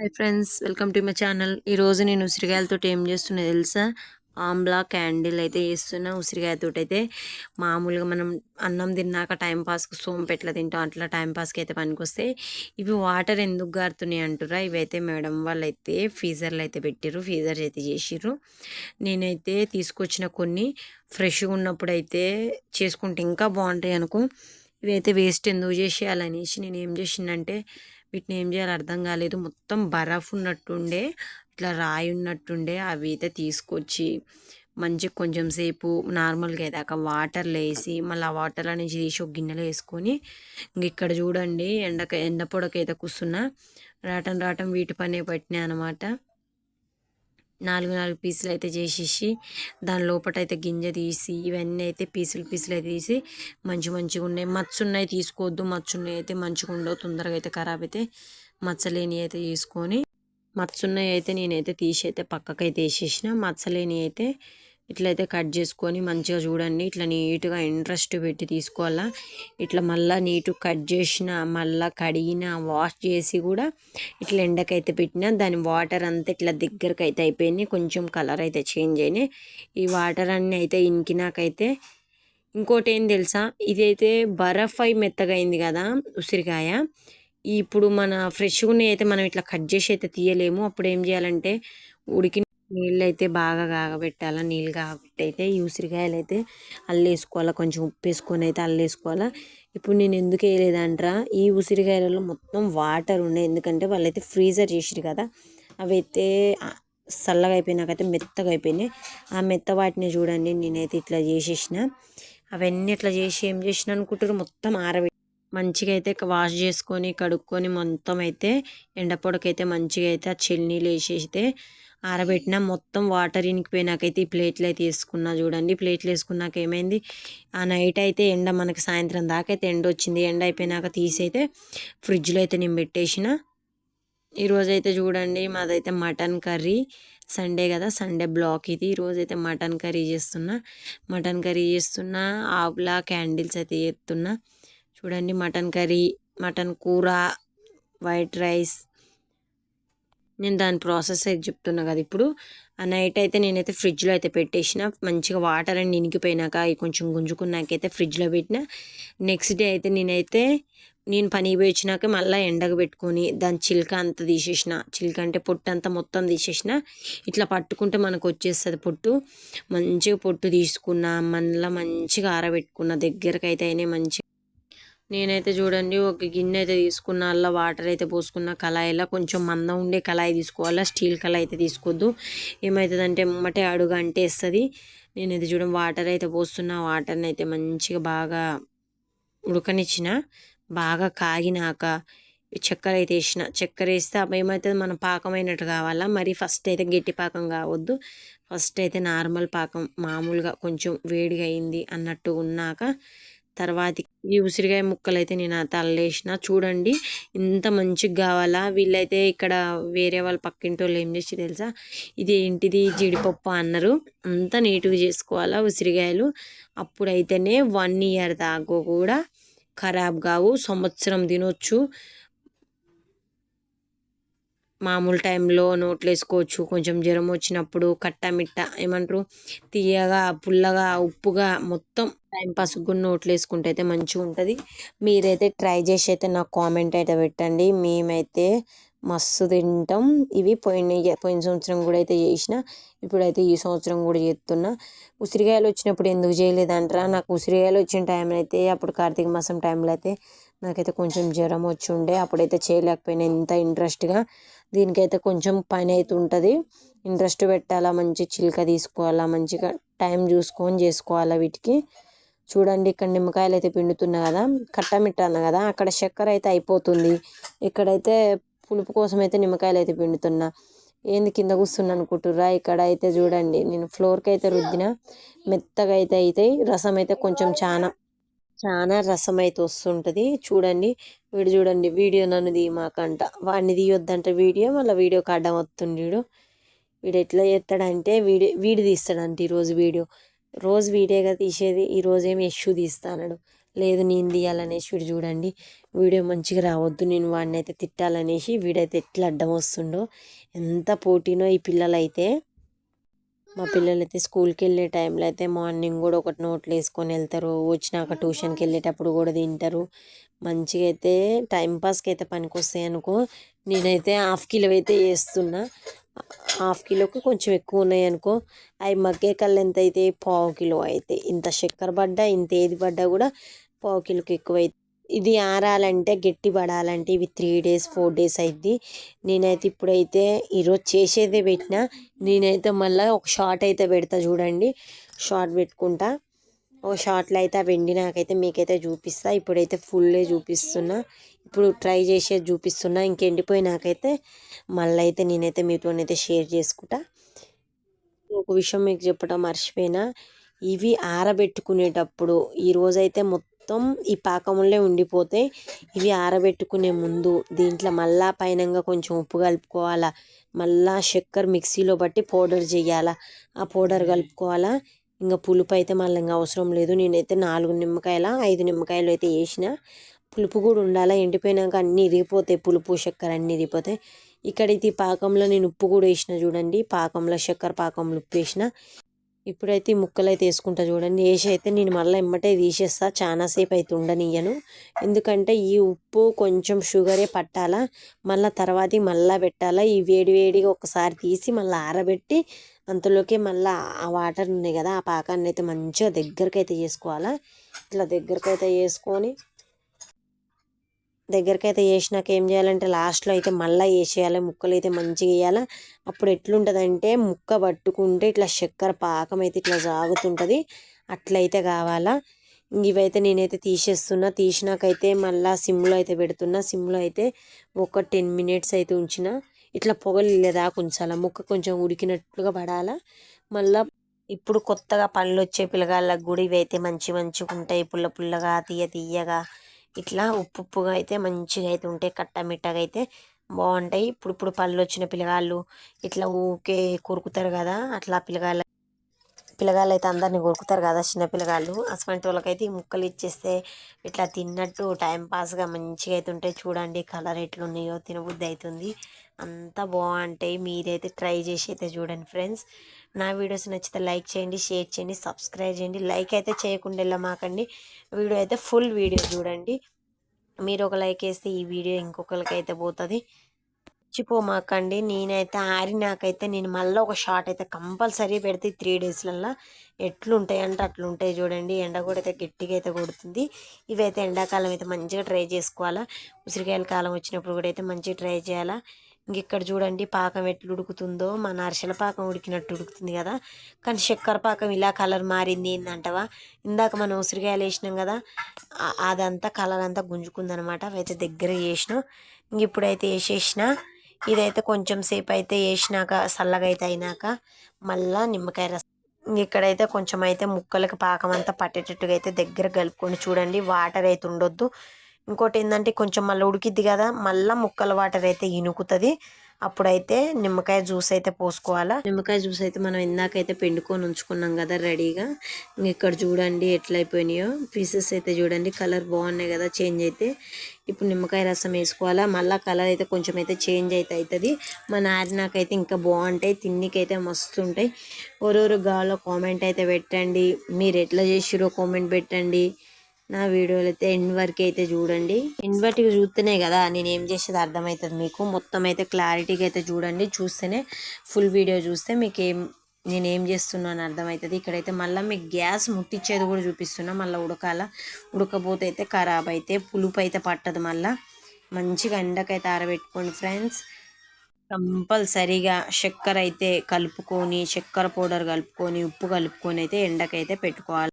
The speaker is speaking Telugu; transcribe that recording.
Hi friends welcome to my channel ఈరోజు నేను ఉసిరికాయలతో ఏం చేస్తున్నా తెలుసా? ఆమ్లా క్యాండిల్ అయితే వేస్తున్నా ఉసిరికాయతో అయితే మామూలుగా మనం అన్నం తిన్నాక టైంపాస్కి సోంపు ఎట్లా తింటాం అట్లా టైంపాస్కి అయితే పనికొస్తే. ఇవి వాటర్ ఎందుకు గారుతున్నాయి అంటురా ఇవైతే మేడం వాళ్ళు అయితే ఫీజర్లు అయితే పెట్టిర్రు ఫీజర్స్ అయితే చేసిర్రు. నేనైతే తీసుకొచ్చిన కొన్ని ఫ్రెష్గా ఉన్నప్పుడు అయితే చేసుకుంటే ఇంకా బాగుంటాయి అనుకో. ఇవైతే వేస్ట్ ఎందుకు చేసేయాలనేసి నేను ఏం చేసిందంటే వీటిని ఏం చేయాలో? అర్థం కాలేదు. మొత్తం బరఫ్ ఉన్నట్టుండే ఇట్లా రాయి ఉన్నట్టుండే అవి అయితే తీసుకొచ్చి మంచిగా కొంచెం సేపు నార్మల్గా అయ్యాక వాటర్లో వేసి మళ్ళీ ఆ వాటర్లో నుంచి తీసి ఒక గిన్నెలో వేసుకొని ఇక్కడ చూడండి ఎండక ఎండ పొడకైతే కూర్చున్నా. రాటం రాటం వీటి పనే పట్టినాయి అనమాట నాలుగు నాలుగు పీసులు అయితే చేసేసి దాని లోపల అయితే గింజ తీసి ఇవన్నీ అయితే పీసులు పీసులు అయితే తీసి మంచి మంచిగా ఉన్నాయి మచ్చున్నాయి తీసుకోవద్దు. మచ్చున్నాయి అయితే మంచిగా ఉండవు. తొందరగా అయితే ఖరాబ్ అయితే మచ్చలేని అయితే తీసుకొని మచ్చున్నాయి అయితే నేనైతే తీసి అయితే పక్కకైతే వేసేసిన. మచ్చలేని అయితే ఇట్లయితే కట్ చేసుకొని మంచిగా చూడండి. ఇట్లా నీట్గా ఇంట్రెస్ట్ పెట్టి తీసుకోవాలా. ఇట్లా మళ్ళీ నీట్గా కట్ చేసిన మళ్ళీ కడిగిన వాష్ చేసి కూడా ఇట్లా ఎండకైతే పెట్టిన దాని వాటర్ అంతా ఇట్లా దగ్గరకు అయితే అయిపోయినాయి కొంచెం కలర్ అయితే చేంజ్ అయినాయి. ఈ వాటర్ అన్నీ అయితే ఇంకినాకైతే ఇంకోటి ఏం తెలుసా? ఇదైతే బరఫ్ అయి మెత్తగైంది కదా ఉసిరికాయ. ఇప్పుడు మన ఫ్రెష్గా అయితే మనం ఇట్లా కట్ చేసి అయితే తీయలేము. అప్పుడు ఏం చేయాలంటే ఉడికి నీళ్ళు అయితే బాగా కాగబెట్టాలా నీళ్ళు కాగబెట్టి అయితే ఈ ఉసిరికాయలు అయితే అల్లేసుకోవాలా. కొంచెం ఉప్పు వేసుకొని అయితే అల్లేసుకోవాలా. ఇప్పుడు నేను ఎందుకు వేయలేదంటరా? ఈ ఉసిరికాయలలో మొత్తం వాటర్ ఉన్నాయి ఎందుకంటే వాళ్ళైతే ఫ్రీజర్ చేసిరు కదా. అవి అయితే చల్లగా అయిపోయినాకైతే మెత్తగా అయిపోయినాయి. ఆ మెత్త వాటిని చూడండి. నేనైతే ఇట్లా చేసేసిన. అవన్నీ ఇట్లా చేసి ఏం చేసిన అనుకుంటారు మొత్తం ఆరబెట్టి మంచిగా అయితే వాష్ చేసుకొని కడుక్కొని మొత్తం అయితే ఎండపొడకైతే మంచిగా అయితే ఆ చెల్నీళ్ళు వేసేస్తే ఆరబెట్టిన మొత్తం వాటర్ ఇనికిపోయినాకైతే ఈ ప్లేట్లు అయితే వేసుకున్నా చూడండి. ప్లేట్లు వేసుకున్నాక ఏమైంది? ఆ నైట్ అయితే ఎండ మనకి సాయంత్రం దాకా అయితే ఎండ వచ్చింది. ఎండ అయిపోయినాక తీసి అయితే ఫ్రిడ్జ్లో అయితే నేను పెట్టేసిన. ఈరోజు అయితే చూడండి మాదైతే మటన్ కర్రీ. సండే కదా సండే బ్లాక్ ఇది. ఈరోజు అయితే మటన్ కర్రీ చేస్తున్నా. మటన్ కర్రీ చేస్తున్నా ఆవులా క్యాండిల్స్ అయితే చేస్తున్నా చూడండి మటన్ కర్రీ మటన్ కూర వైట్ రైస్ నేను దాని ప్రాసెస్ అయితే చెప్తున్నా కదా. ఇప్పుడు ఆ నైట్ అయితే నేనైతే ఫ్రిడ్జ్లో అయితే పెట్టేసిన. మంచిగా వాటర్ అని నినిగిపోయినాక కొంచెం గుంజుకున్నాకైతే ఫ్రిడ్జ్లో పెట్టిన. నెక్స్ట్ డే అయితే నేనైతే నేను పని పోయించినాక మళ్ళీ ఎండకు పెట్టుకొని దాని చిల్క అంతా తీసేసిన. చిల్క అంటే పొట్టు అంతా మొత్తం తీసేసిన. ఇట్లా పట్టుకుంటే మనకు వచ్చేస్తుంది పొట్టు. మంచిగా పొట్టు తీసుకున్న మళ్ళీ మంచిగా ఆరబెట్టుకున్న దగ్గరకైతే అయితే అయినాయి మంచిగా. నేనైతే చూడండి ఒక గిన్నె అయితే తీసుకున్న అలా వాటర్ అయితే పోసుకున్న కళాయిలో కొంచెం మందం ఉండే కళాయి తీసుకోవాలా స్టీల్ కళాయి అయితే తీసుకోవద్దు ఏమవుతుందంటే మమ్మటే అడుగు అంటేస్తుంది. నేనైతే చూడండి వాటర్ అయితే పోస్తున్నా వాటర్ని అయితే మంచిగా బాగా ఉడకనిచ్చిన బాగా కాగినాక చక్కెర అయితే వేసిన. చక్కెర వేస్తే ఏమవుతుంది ఏమవుతుంది మన పాకమైనట్టు కావాలా. మరి ఫస్ట్ అయితే గట్టి పాకం కావద్దు. ఫస్ట్ అయితే నార్మల్ పాకం మామూలుగా కొంచెం వేడిగా అయింది అన్నట్టు ఉన్నాక తర్వాత ఈ ఉసిరికాయ ముక్కలు అయితే నేను తల్లేసిన. చూడండి ఇంత మంచిగా కావాలా? వీళ్ళైతే ఇక్కడ వేరే వాళ్ళ పక్కింటి వాళ్ళు ఏం చేసి తెలుసా? ఇది ఏంటిది? జీడిపప్పు అన్నారు. అంత నీట్గా చేసుకోవాలా ఉసిరికాయలు అప్పుడైతేనే వన్ ఇయర్ దాకా కూడా ఖరాబ్ కావు. సంవత్సరం తినొచ్చు. మామూలు టైంలో నోట్లు వేసుకోవచ్చు కొంచెం జ్వరం వచ్చినప్పుడు కట్టమిట్ట ఏమంటారు? తీయగా పుల్లగా ఉప్పుగా మొత్తం టైంపాస్ కూడా నోట్లు వేసుకుంటే అయితే మంచిగా ఉంటుంది మీరైతే ట్రై చేసి అయితే నాకు కామెంట్ అయితే పెట్టండి. మేమైతే మస్తు తింటాం. ఇవి పోయిన పోయిన సంవత్సరం కూడా అయితే చేసిన ఇప్పుడైతే ఈ సంవత్సరం కూడా చేస్తున్నా. ఉసిరికాయలు వచ్చినప్పుడు ఎందుకు చేయలేదంటారా? నాకు ఉసిరికాయలు వచ్చిన టైం అయితే అప్పుడు కార్తీక మాసం టైంలో అయితే నాకైతే కొంచెం జ్వరం వచ్చి ఉండే అప్పుడైతే చేయలేకపోయినా ఇంత ఇంట్రెస్ట్గా దీనికైతే కొంచెం పని అయితే ఉంటుంది. ఇంట్రెస్ట్ పెట్టాలా మంచి చిలుక తీసుకోవాలా మంచిగా టైం చూసుకొని చేసుకోవాలా వీటికి. చూడండి ఇక్కడ నిమ్మకాయలు అయితే పిండుతున్నా కదా కట్టమిట్టాను కదా అక్కడ చక్కెర అయితే అయిపోతుంది. ఇక్కడైతే పులుపు కోసం అయితే నిమ్మకాయలు అయితే పిండుతున్నా. ఏంది కింద కూర్చున్నా అనుకుంటుర్రా? ఇక్కడ అయితే చూడండి నేను ఫ్లోర్కి అయితే రుద్దిన మెత్తగా అయితే అవుతాయి రసం అయితే కొంచెం చాలా చాలా రసం అయితే వస్తుంటుంది. చూడండి వీడు చూడండి వీడియో నన్ను తీయమాకంట వాడిని తీయొద్దంట వీడియో మళ్ళీ వీడియో అడ్డం వస్తుంది వీడు వీడు ఎట్లా చేస్తాడంటే వీడియో వీడు తీస్తాడంట ఈరోజు వీడియో. రోజు వీడియోగా తీసేది ఈరోజు ఏమి యశు తీస్తాడు లేదు నేను తీయాలనేసి వీడు చూడండి. వీడియో మంచిగా రావద్దు నేను వాడిని అయితే తిట్టాలనేసి వీడైతే ఎట్లా అడ్డం వస్తుండో ఎంత పోటీనో ఈ పిల్లలైతే. మా పిల్లలైతే స్కూల్కి వెళ్ళే టైంలో అయితే మార్నింగ్ కూడా ఒకటి నోట్లు వేసుకొని వెళ్తారు వచ్చినాక ట్యూషన్కి వెళ్ళేటప్పుడు కూడా తింటారు. మంచిగా అయితే టైంపాస్కి అయితే పనికి వస్తాయి అనుకో నేనైతే హాఫ్ కిలో అయితే వేస్తున్నా. హాఫ్ కిలోకి కొంచెం ఎక్కువ ఉన్నాయి అనుకో అవి మగ్గే కళ్ళు ఎంత అయితే పావు కిలో అయితే. ఇంత చక్కెర పడ్డా ఇంత ఏది పడ్డా కూడా పావు కిలోకి ఎక్కువ ఇది ఆరాలంటే గట్టి పడాలంటే ఇవి త్రీ డేస్ ఫోర్ డేస్ అయింది నేనైతే ఇప్పుడైతే ఈరోజు చేసేదే పెట్టిన. నేనైతే మళ్ళీ ఒక షార్ట్ అయితే పెడతా చూడండి. షార్ట్ పెట్టుకుంటా. ఒక షార్ట్లో అయితే వెండి నాకైతే మీకైతే చూపిస్తా. ఇప్పుడైతే ఫుల్లే చూపిస్తున్నా. ఇప్పుడు ట్రై చేసేది చూపిస్తున్నా. ఇంకెండిపోయినాకైతే మళ్ళీ అయితే నేనైతే మీతోనైతే షేర్ చేసుకుంటా. ఒక విషయం మీకు చెప్పడం మర్చిపోయినా. ఇవి ఆరబెట్టుకునేటప్పుడు ఈరోజైతే మొత్తం మొత్తం ఈ పాకంలో ఉండిపోతే ఇవి ఆరబెట్టుకునే ముందు దీంట్లో మళ్ళా పైనంగా కొంచెం ఉప్పు కలుపుకోవాలా? మళ్ళా చక్కెర మిక్సీలో బట్టి పౌడర్ చేయాలా? ఆ పౌడర్ కలుపుకోవాలా? ఇంకా పులుపు అయితే మళ్ళీ ఇంకా అవసరం లేదు. నేనైతే నాలుగు నిమ్మకాయల ఐదు నిమ్మకాయలు అయితే వేసిన. పులుపు కూడా ఉండాలా? ఎండిపోయినాక అన్నీ ఇరిగిపోతాయి. పులుపు చక్కెర అన్నీ ఇరిగిపోతాయి. ఇక్కడైతే ఈ పాకంలో నేను ఉప్పు కూడా వేసిన చూడండి. పాకంలో చక్కెర పాకంలో ఉప్పు వేసిన. ఇప్పుడైతే ఈ ముక్కలు అయితే వేసుకుంటా చూడండి. వేసి అయితే నేను మళ్ళీ ఎమ్మటే తీసేస్తా. చాలాసేపు అయితే ఉండనియ్యను. ఎందుకంటే ఈ ఉప్పు కొంచెం షుగరే పట్టాలా. మళ్ళీ తర్వాత మళ్ళీ పెట్టాలా. ఈ వేడి వేడిగా ఒకసారి తీసి మళ్ళీ ఆరబెట్టి అంతలోకి మళ్ళీ ఆ వాటర్ ఉన్నాయి కదా ఆ పాకాన్ని అయితే మంచిగా దగ్గరకైతే చేసుకోవాలా ఇట్లా దగ్గరకైతే అయితే చేసుకొని దగ్గరికి అయితే వేసినాక ఏం చేయాలంటే లాస్ట్లో అయితే మళ్ళీ వేసేయాలి ముక్కలు అయితే మంచిగా వేయాలి. అప్పుడు ఎట్లుంటుందంటే ముక్క పట్టుకుంటే ఇట్లా చక్కెర పాకం అయితే ఇట్లా సాగుతుంటుంది. అట్లయితే కావాలా. ఇవైతే నేనైతే తీసేస్తున్నా. తీసినాకైతే మళ్ళీ సిమ్లో అయితే పెడుతున్నా. సిమ్లో అయితే ఒక టెన్ మినిట్స్ అయితే ఉంచిన. ఇట్లా పొగలు లేదా ఉంచాలా. ముక్క కొంచెం ఉడికినట్లుగా పడాలా. మళ్ళీ ఇప్పుడు కొత్తగా పళ్ళు వచ్చే పిల్లగాళ్ళకి కూడా ఇవైతే మంచి మంచిగా ఉంటాయి. పుల్ల పుల్లగా తీయ తీయగా. ఇట్లా ఉప్పు ఉప్పుగా అయితే మంచిగా అయితే ఉంటాయి కట్టమిట్టగా అయితే బాగుంటాయి ఇప్పుడు ఇప్పుడు పళ్ళు వచ్చిన పిల్లగాళ్ళు ఇట్లా ఊకే కొరుకుతారు కదా అట్లా పిల్లగాళ్ళ పిల్లగాళ్ళు అయితే అందరినీ కొరుకుతారు కదా చిన్న పిల్లగాళ్ళు. అటువంటి వాళ్ళకైతే ఈ ముక్కలు ఇచ్చేస్తే ఇట్లా తిన్నట్టు టైం పాస్గా మంచిగా అయితే ఉంటాయి చూడండి కలర్ ఎట్లున్నాయో తినబుద్ధి అవుతుంది అంతా బాగుంటాయి. మీరైతే ట్రై చేసి అయితే చూడండి ఫ్రెండ్స్. నా వీడియోస్ నచ్చితే లైక్ చేయండి షేర్ చేయండి సబ్స్క్రైబ్ చేయండి. లైక్ అయితే చేయకుండా మాకండి? వీడియో అయితే ఫుల్ వీడియో చూడండి. మీరు ఒక లైక్ వేస్తే ఈ వీడియో ఇంకొకరికి అయితే పోతుంది. మర్చిపోమాకండి. నేనైతే ఆరినాకైతే నేను మళ్ళీ ఒక షార్ట్ అయితే కంపల్సరీ పెడితే త్రీ డేస్లల్లో ఎట్లుంటాయి అంటే అట్లుంటాయి చూడండి. ఎండ కూడా అయితే గట్టిగా అయితే కొడుతుంది. ఇవైతే ఎండాకాలం అయితే మంచిగా ట్రై చేసుకోవాలా? ఉసిరికాయల కాలం వచ్చినప్పుడు కూడా అయితే మంచిగా ట్రై చేయాలా? ఇక్కడ చూడండి పాకం ఎట్లు ఉడుకుతుందో. మన అరిసెల పాకం ఉడికినట్టు ఉడుకుతుంది కదా. కానీ చక్కెర పాకం ఇలా కలర్ మారింది ఏంటంటవా ఇందాక మనం ఉసిరికాయలు వేసినాం కదా అదంతా కలర్ అంతా గుంజుకుందనమాట. అవైతే దగ్గర వేసినాం ఇంక ఇప్పుడైతే వేసేసిన ఇదైతే కొంచెం సేపు అయితే వేసినాక చల్లగా అయితే అయినాక మళ్ళా నిమ్మకాయ రసం. ఇక్కడైతే కొంచెం అయితే ముక్కలకి పాకం అంతా పట్టేటట్టుగా అయితే దగ్గర కలుపుకొని చూడండి. వాటర్ అయితే ఉండొద్దు. ఇంకోటి ఏంటంటే కొంచెం మళ్ళీ ఉడికిద్ది కదా మళ్ళీ ముక్కల వాటర్ అయితే ఇనుకుతుంది. అప్పుడైతే నిమ్మకాయ జ్యూస్ అయితే పోసుకోవాలా. నిమ్మకాయ జ్యూస్ అయితే మనం ఇందాకైతే పిండుకొని ఉంచుకున్నాం కదా రెడీగా. ఇక్కడ చూడండి ఎట్లయిపోయినాయో. పీసెస్ అయితే చూడండి కలర్ బాగున్నాయి కదా చేంజ్ అయితే. ఇప్పుడు నిమ్మకాయ రసం వేసుకోవాలా. మళ్ళీ కలర్ అయితే కొంచెం అయితే చేంజ్ అయితే అవుతుంది మన ఆరినాకైతే ఇంకా బాగుంటాయి తిన్నికైతే మస్తు ఉంటాయి ఓరోరు గాలో కామెంట్ అయితే పెట్టండి. మీరు ఎట్లా చేసిరో కామెంట్ పెట్టండి. నా వీడియోలు అయితే ఎండ్ వరకు అయితే చూడండి. ఎండ్ వరకు చూస్తేనే కదా నేను ఏం చేసేది అర్థమవుతుంది మీకు. మొత్తం అయితే క్లారిటీగా అయితే చూడండి. చూస్తేనే ఫుల్ వీడియో చూస్తే మీకు ఏం నేను ఏం చేస్తున్నాను అర్థమవుతుంది ఇక్కడైతే మళ్ళీ మీకు గ్యాస్ ముట్టించేది కూడా చూపిస్తున్నా. మళ్ళీ ఉడకాల ఉడకపోతే అయితే ఖరాబ్ అయితే పులుపు అయితే పట్టదు మళ్ళీ. మంచిగా ఎండకైతే ఆరబెట్టుకోండి ఫ్రెండ్స్. కంపల్సరీగా చక్కెర అయితే కలుపుకొని చక్కెర పౌడర్ కలుపుకొని ఉప్పు కలుపుకొని అయితే ఎండకైతే పెట్టుకోవాలి.